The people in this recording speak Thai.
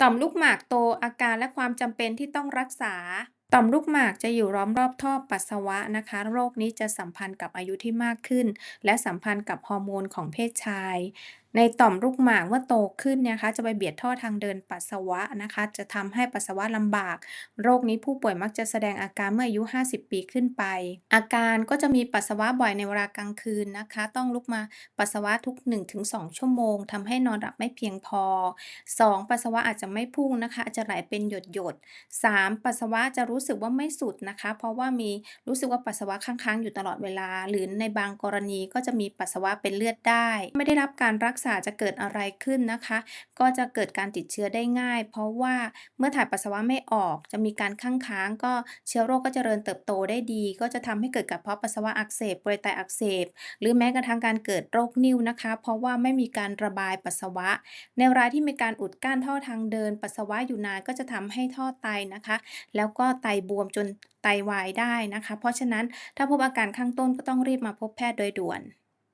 ต่อมลูกหมากโตอาการและความจำเป็นที่ต้องรักษา ต่อมลูกหมากจะอยู่ล้อมรอบท่อปัสสาวะนะคะ โรคนี้จะสัมพันธ์กับอายุที่มากขึ้น และสัมพันธ์กับฮอร์โมนของเพศชาย ในต่อมลูกหมากเมื่อโตขึ้นเนี่ยนะคะ จะไปเบียดท่อทางเดินปัสสาวะนะคะ จะทำให้ปัสสาวะลำบาก โรคนี้ผู้ป่วยมักจะแสดงอาการเมื่ออายุ 50 ปีขึ้นไป อาการก็จะมีปัสสาวะบ่อยในเวลากลางคืนนะคะ ต้องลุกมาปัสสาวะทุก 1-2 ชั่วโมงทำให้นอนหลับไม่เพียงพอ 2. ปัสสาวะอาจจะไม่พุ่งนะคะ อาจจะไหลเป็นหยดๆ 3. ปัสสาวะจะรู้สึกว่าไม่สุดนะคะ เพราะว่ามีรู้สึกว่าปัสสาวะค้างๆอยู่ตลอดเวลา หรือในบางกรณีก็จะมีปัสสาวะเป็นเลือดได้ ไม่ได้รับการรักษาจะเกิดอะไรขึ้นนะคะ ก็จะเกิดการติดเชื้อได้ง่าย เพราะว่าเมื่อถ่ายปัสสาวะไม่ออก จะมีการคั่งค้าง ก็เชื้อโรคก็เจริญเติบโตได้ดี ก็จะทำให้เกิดกระเพาะปัสสาวะอักเสบกรวยไตอักเสบ หรือแม้กระทั่งการเกิดโรคนิ่วนะคะ เพราะว่าไม่มีการระบายปัสสาวะ ในรายที่มีการอุดกั้นท่อทางเดิน ปัสสาวะอยู่นานก็จะทำให้ท่อไตนะคะ แล้วก็ไตบวมจนไตวายได้นะคะ เพราะฉะนั้นถ้าพบอาการข้างต้นก็ต้องรีบมาพบแพทย์โดยด่วน